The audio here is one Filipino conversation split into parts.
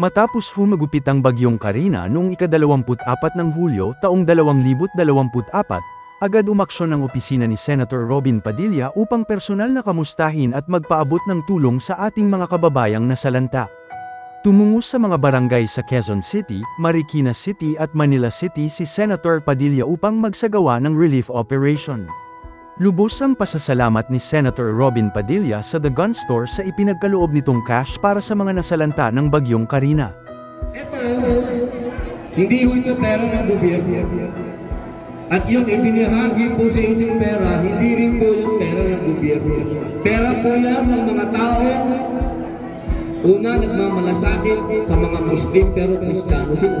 Matapos humagupit ang bagyong Karina noong ika-24 ng Hulyo taong 2024, agad umaksyon ang opisina ni Senator Robin Padilla upang personal na kamustahin at magpaabot ng tulong sa ating mga kababayang nasalanta. Tumungo sa mga barangay sa Quezon City, Marikina City at Manila City si Senator Padilla upang magsagawa ng relief operation. Lubos ang pasasalamat ni Senator Robin Padilla sa The Gun Store sa ipinagkaloob nitong cash para sa mga nasalanta ng bagyong Karina. Ito, hindi ho ito pera ng gobyerno. At yung ibinahagi po sa inyong pera, hindi rin po yung pera ng gobyerno. Pera po yan ng mga tao, una nagmamalasakit sa mga Muslim pero Kristiyano sila.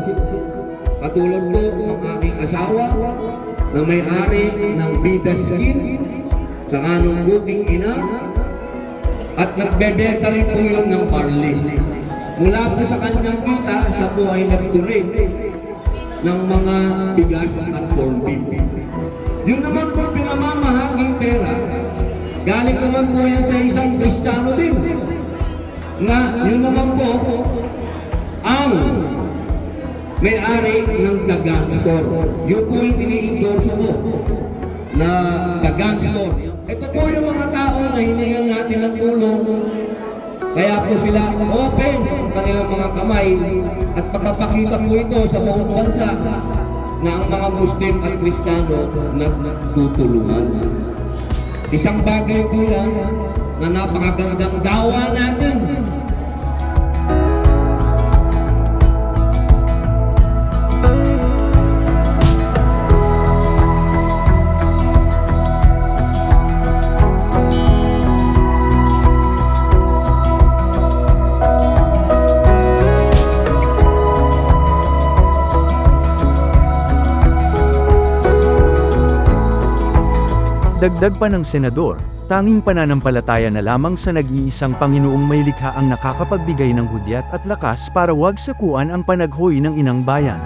Katulad po ng aking asawa na may-ari ng Vida Skin sa anong buking ina at nagbebenta rin po yun ng barley. Mula po sa kanyang kita, siya po ay nagtuloy ng mga bigas at corn beef. Yun naman po pinamamahaging pera, galing naman po yan sa isang kristyano din. Na yun naman po may-ari ng Dagan Store. Yun po yung ini-endorse mo na Dagan Store. Ito po yung mga tao na hinihingan natin ng tulong. Kaya po sila open ang kanilang mga kamay at papapakita po ito sa buong bansa na ang mga Muslim at Kristiyano nagtutulungan. Isang bagay po yan na napakagandang dawa natin Dagdag pa ng senador, tanging pananampalataya na lamang sa nag-iisang Panginoong may likha ang nakakapagbigay ng hudyat at lakas para wag sakuan ang panaghoy ng inang bayan.